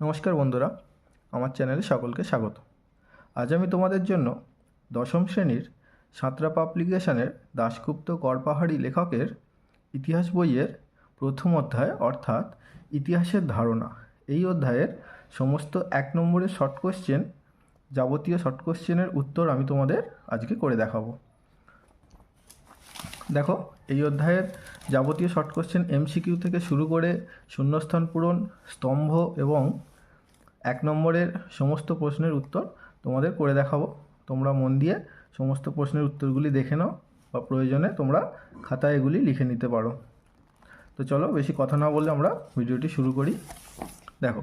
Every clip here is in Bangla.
নমস্কার বন্ধুরা, আমার চ্যানেলে সকলকে স্বাগত। আজ আমি তোমাদের জন্য দশম শ্রেণির সাঁতরা পাবলিকেশনের দাশগুপ্ত গড়পাহাড়ি লেখকের ইতিহাস বইয়ের প্রথম অধ্যায় অর্থাৎ ইতিহাসের ধারণা। এই অধ্যায়ের সমস্ত এক নম্বরের শর্ট কোশ্চেন যাবতীয় শর্ট কোশ্চেনের উত্তর আমি তোমাদের আজকে করে দেখাবো। দেখো, এই অধ্যায়ের যাবতীয় শর্ট কোশ্চেন এমসিকিউ থেকে শুরু করে শূন্যস্থান পূরণ, স্তম্ভ এবং এক নম্বরের সমস্ত প্রশ্নের উত্তর তোমাদের করে দেখাবো। তোমরা মন দিয়ে সমস্ত প্রশ্নের উত্তরগুলি দেখে নাও বা প্রয়োজনে তোমরা খাতায় এগুলি লিখে নিতে পারো। তো চলো বেশি কথা না বলে আমরা ভিডিওটি শুরু করি। দেখো,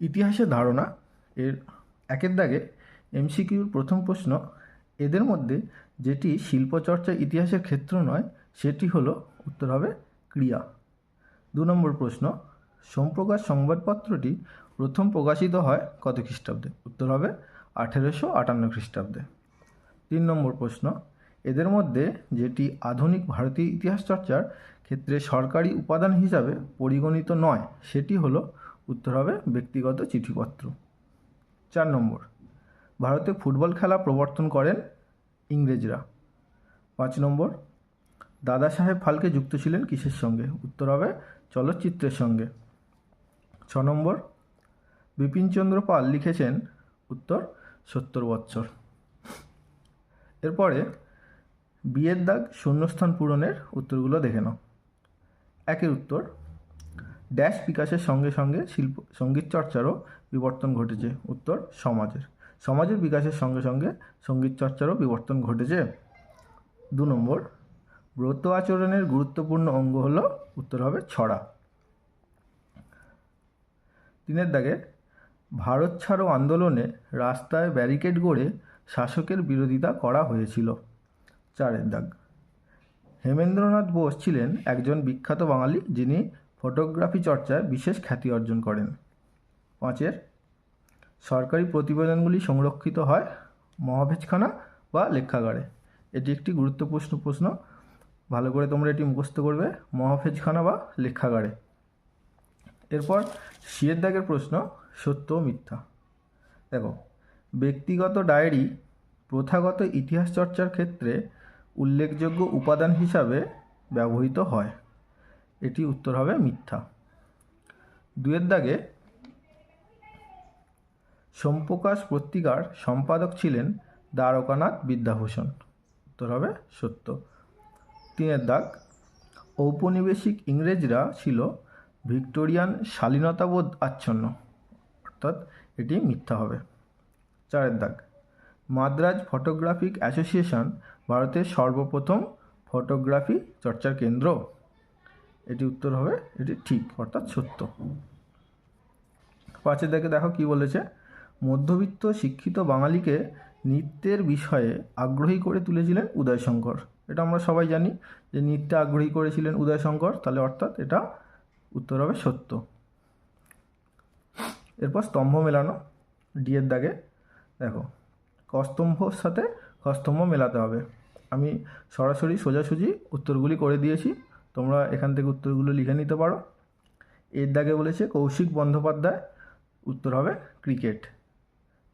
ইতিহাসের ধারণা এর একের দাগে এমসিকিউর প্রথম প্রশ্ন, এদের মধ্যে যেটি শিল্পচর্চা ইতিহাসের ক্ষেত্র নয়, সেটি হলো, উত্তর হবে ক্রিয়া। দু নম্বর প্রশ্ন সোমপ্রকাশ সংবাদপত্রটি প্রথম প্রকাশিত হয় কত খ্রিস্টাব্দে? উত্তর হবে আঠেরোশো আটান্ন খ্রিস্টাব্দে। তিন নম্বর প্রশ্ন, এদের মধ্যে যেটি আধুনিক ভারতীয় ইতিহাস চর্চার ক্ষেত্রে সরকারি উপাদান হিসাবে পরিগণিত নয়, সেটি হলো, উত্তর হবে ব্যক্তিগত চিঠিপত্র। চার নম্বর, ভারতে ফুটবল খেলা প্রবর্তন করেন ইংরেজরা। পাঁচ নম্বর, দাদা সাহেব ফালকে যুক্ত ছিলেন কিসের সঙ্গে? উত্তর হবে চলচ্চিত্রের সঙ্গে। ছ নম্বর। বিপিনচন্দ্র পাল লিখেছেন উত্তর সত্তর বৎসর। এরপরে বিয়ের দাগ শূন্যস্থান পূরণের উত্তরগুলো দেখে নাও। একের উত্তর, ড্যাশ বিকাশের সঙ্গে সঙ্গে শিল্প, সংগীত চর্চারও বিবর্তন ঘটেছে। উত্তর, সমাজের। সমাজের বিকাশের সঙ্গে সঙ্গে সংগীত চর্চারও বিবর্তন ঘটেছে। দু নম্বর, ব্রত আচরণের গুরুত্বপূর্ণ অঙ্গ হলো, উত্তর হবে ছড়া। তিনের দাগে, ভারত ছাড়ো আন্দোলনে রাস্তায় ব্যারিকেড গড়ে শাসকের বিরোধিতা করা হয়েছিল। চারের দাগ। হেমেন্দ্রনাথ বোস ছিলেন একজন বিখ্যাত বাঙালি যিনি ফটোগ্রাফি চর্চায় বিশেষ খ্যাতি অর্জন করেন। পাঁচের, সরকারি প্রতিবেদনগুলি সংরক্ষিত হয় মহাভেজখানা বা লেখাগারে? এটি একটি গুরুত্বপূর্ণ প্রশ্ন। ভালো করে তোমরা এটি মুখস্থ করবে মহাফেজখানা বা লেখাগারে? এরপর শিয়ের দাগের প্রশ্ন, সত্য মিথ্যা। দেখো, ব্যক্তিগত ডায়েরি প্রথাগত ইতিহাস চর্চার ক্ষেত্রে উল্লেখযোগ্য উপাদান হিসাবে ব্যবহৃত হয়। এটি উত্তর হবে মিথ্যা। দুয়ের দাগে সোমপ্রকাশ পত্রিকার সম্পাদক ছিলেন দ্বারকানাথ বিদ্যাভূষণ। উত্তর হবে সত্য। তিনের দাগ, ঔপনিবেশিক ইংরেজরা ছিল ভিক্টোরিয়ান শালীনতাবোধ আচ্ছন্ন। অর্থাৎ এটি মিথ্যা হবে। চারের দাগ। মাদ্রাজ ফটোগ্রাফিক অ্যাসোসিয়েশন, ভারতের সর্বপ্রথম ফটোগ্রাফি চর্চার কেন্দ্র। এটি উত্তর হবে, এটি ঠিক, অর্থাৎ সত্য। পাঁচের দাগে দেখো কি বলেছে? মধ্যবিত্ত শিক্ষিত বাঙালিকে নৃত্যের বিষয়ে আগ্রহী করে তুলেছিলেন উদয়শঙ্কর। এটা আমরা সবাই জানি যে নৃত্যে আগ্রহী করেছিলেন উদয়শঙ্কর, তাহলে অর্থাৎ এটা উত্তর হবে সত্য। এরপর স্তম্ভ মেলানো ডিয়ের দাগে। দেখো, কস্তম্ভর সাথে কস্তম্ভ মেলাতে হবে। আমি সরাসরি সোজাসুজি উত্তরগুলি করে দিয়েছি, তোমরা এখান থেকে উত্তরগুলো লিখে নিতে পারো। এর দাগে বলেছে কৌশিক বন্দ্যোপাধ্যায়, উত্তর হবে ক্রিকেট।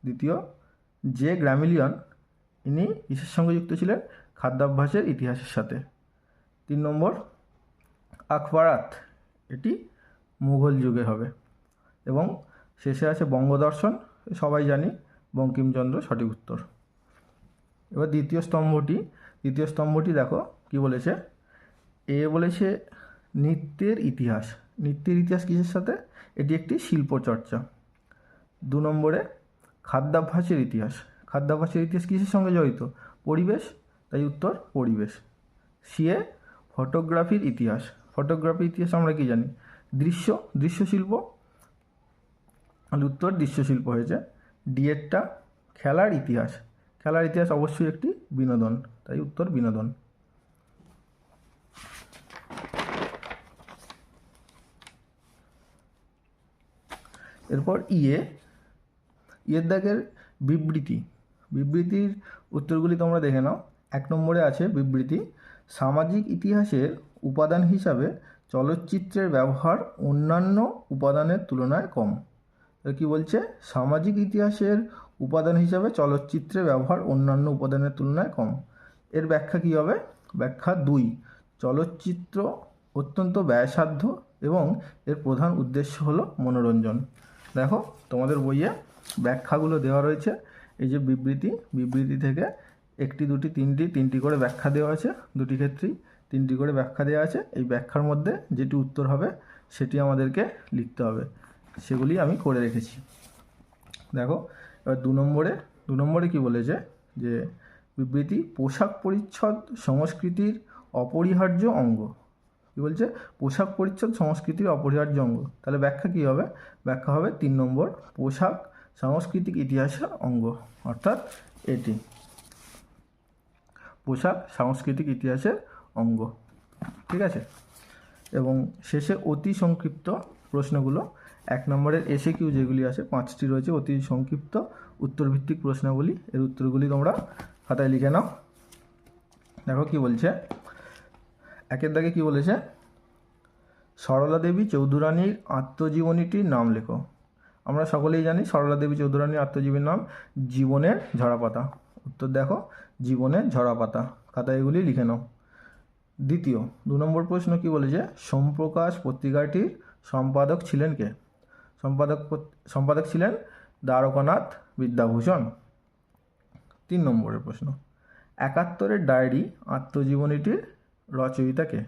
দ্বিতীয়, যে গ্র্যামিলিয়ন ইনি কিসের সঙ্গে যুক্ত ছিলেন? খাদ্যাভ্যাসের ইতিহাসের সাথে। তিন নম্বর, আখবারাত। এটি মুঘল যুগে হবে। এবং শেষে আছে বঙ্গদর্শন, সবাই জানি বঙ্কিমচন্দ্র সঠিক উত্তর। এবার দ্বিতীয় স্তম্ভটি দ্বিতীয় স্তম্ভটি দেখো কি বলেছে। এ বলেছে নৃত্যের ইতিহাস। নৃত্যের ইতিহাস কিসের সাথে? এটি একটি শিল্প চর্চা দু নম্বরে খাদ্যাভ্যাসের ইতিহাস। খাদ্যাভ্যাসের ইতিহাস কিসের সঙ্গে জড়িত? পরিবেশ, তাই উত্তর পরিবেশ। সিএ ফটোগ্রাফির ইতিহাস। ফটোগ্রাফির ইতিহাস আমরা কি জানি? দৃশ্য, দৃশ্যশিল্প। উত্তর, দৃশ্যশিল্প হয়েছে। ডিএডটা খেলার ইতিহাস। খেলার ইতিহাস অবশ্যই একটি বিনোদন। তাই উত্তর, বিনোদন। এরপর ইয়ে। ইয়ের দাগের বিবৃতি। বিবৃতির উত্তরগুলি তোমরা দেখে নাও। এক নম্বরে আছে বিবৃতি। সামাজিক ইতিহাসের উপাদান হিসাবে চলচ্চিত্রের ব্যবহার অন্যান্য উপাদানের তুলনায় কম। কী বলছে? সামাজিক ইতিহাসের উপাদান হিসাবে চলচ্চিত্রের ব্যবহার অন্যান্য উপাদানের তুলনায় কম। এর ব্যাখ্যা কী হবে? ব্যাখ্যা দুই। চলচ্চিত্র অত্যন্ত ব্যয়সাধ্য এবং এর প্রধান উদ্দেশ্য হলো মনোরঞ্জন। দেখো, তোমাদের বইয়ে ব্যাখ্যাগুলো দেওয়া রয়েছে। এই যে বিবৃতি বিবৃতি থেকে একটি, দুটি, তিনটি তিনটি করে ব্যাখ্যা দেওয়া আছে দুটি ক্ষেত্রেই, তিনটি করে ব্যাখ্যা দেওয়া আছে। এই ব্যাখ্যার মধ্যে যেটি উত্তর হবে সেটি আমাদেরকে লিখতে হবে। সেগুলি আমি করে রেখেছি। দেখো, এবার দু নম্বরে দু নম্বরে কি বলেছে? যে বিবৃতি, পোশাক পরিচ্ছদ সংস্কৃতির অপরিহার্য অঙ্গ। কী বলছে? পোশাক পরিচ্ছদ সংস্কৃতির অপরিহার্য অঙ্গ। তাহলে ব্যাখ্যা কী হবে? ব্যাখ্যা হবে তিন নম্বর, পোশাক সাংস্কৃতিক ইতিহাসের অঙ্গ, অর্থাৎ এটি। পোশাক সাংস্কৃতিক ইতিহাসের অঙ্গ। ঠিক আছে? এবং শেষে অতি সংক্ষিপ্ত প্রশ্নগুলো। এক নম্বরের এসে কিউ যেগুলি আছে, পাঁচটি রয়েছে অতি সংক্ষিপ্ত উত্তরভিত্তিক প্রশ্নগুলি। এর উত্তরগুলি তোমরা খাতায় লিখে নাও। দেখো কি বলছে। একের দাগে কি বলেছে? সরলা দেবী চৌধুরানীর আত্মজীবনীটির নাম লেখো। আমরা সকলেই জানি সরলা দেবী চৌধুরানীর আত্মজীবনীর নাম জীবনের ঝরাপাতা উত্তর দেখো। জীবনের ঝরাপাতা খাতায় এগুলি লিখে নাও। দ্বিতীয়, দু নম্বর প্রশ্ন কি বলেছে সোমপ্রকাশ পত্রিকাটির সম্পাদক ছিলেন কে? সম্পাদক সম্পাদক ছিলেন দ্বারকানাথ বিদ্যাভূষণ। তিন নম্বরের প্রশ্ন, একাত্তরের ডায়েরি আত্মজীবনীটির রচয়িতা কে?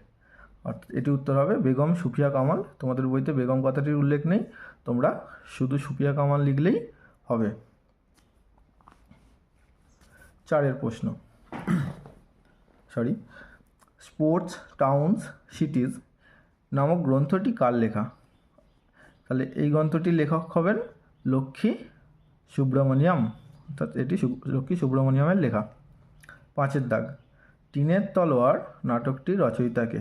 এটি উত্তর হবে বেগম সুফিয়া কামাল। তোমাদের বইতে বেগম কথাটির উল্লেখ নেই, তোমরা শুধু সুফিয়া কামাল লিখলেই হবে। চারের প্রশ্ন। সরি স্পোর্টস টাউনস সিটিজ নামক গ্রন্থটি কার লেখা? তাহলে এই গ্রন্থটির লেখক হবেন লক্ষ্মী সুব্রমণিয়াম। অর্থাৎ এটি লক্ষ্মী সুব্রমণিয়ামের লেখা। পাঁচের দাগ। টিনের তলোয়ার নাটকটি রচয়িতাকে।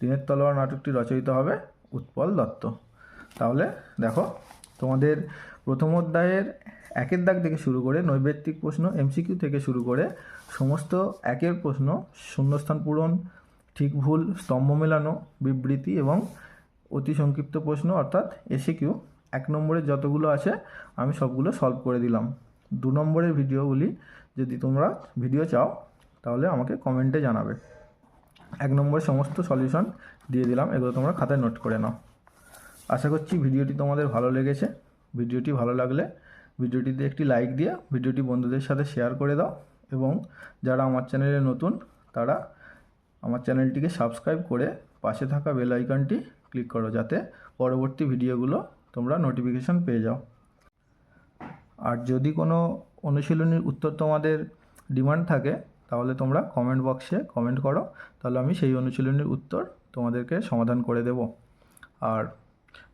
টিনের তলোয়ার নাটকটি রচয়িতা হবে উৎপল দত্ত। তাহলে দেখো তোমাদের প্রথম অধ্যায়ের একের দাগ থেকে শুরু করে নৈবেত্তিক প্রশ্ন এমসিকিউ থেকে শুরু করে সমস্ত একের প্রশ্ন, শূন্যস্থান পূরণ, ঠিক ভুল, স্তম্ভ মেলানো, বিবৃতি এবং অতি সংক্ষিপ্ত প্রশ্ন, অর্থাৎ এসে কিউ এক নম্বরের যতগুলো আছে, আমি সবগুলো সলভ করে দিলাম। দু নম্বরের ভিডিওগুলি যদি তোমরা ভিডিও চাও, তাহলে আমাকে কমেন্টে জানাবে। এক নম্বরের সমস্ত সলিউশন দিয়ে দিলাম, এগুলো তোমরা খাতায় নোট করে নাও। আশা করছি ভিডিওটি তোমাদের ভালো লেগেছে। ভিডিওটি ভালো লাগলে ভিডিওটিতে একটি লাইক দিয়ে ভিডিওটি বন্ধুদের সাথে শেয়ার করে দাও এবং যারা আমার চ্যানেলে নতুন, তারা আমার চ্যানেলটিকে সাবস্ক্রাইব করে পাশে থাকা বেল আইকনটি ক্লিক করো যাতে পরবর্তী ভিডিওগুলো তোমরা নোটিফিকেশন পেয়ে যাও। আর যদি কোনো অনুশীলনীর উত্তর তোমাদের ডিমান্ড থাকে, তাহলে তোমরা কমেন্ট বক্সে কমেন্ট করো, তাহলে আমি সেই অনুশীলনীর উত্তর তোমাদেরকে সমাধান করে দেব। আর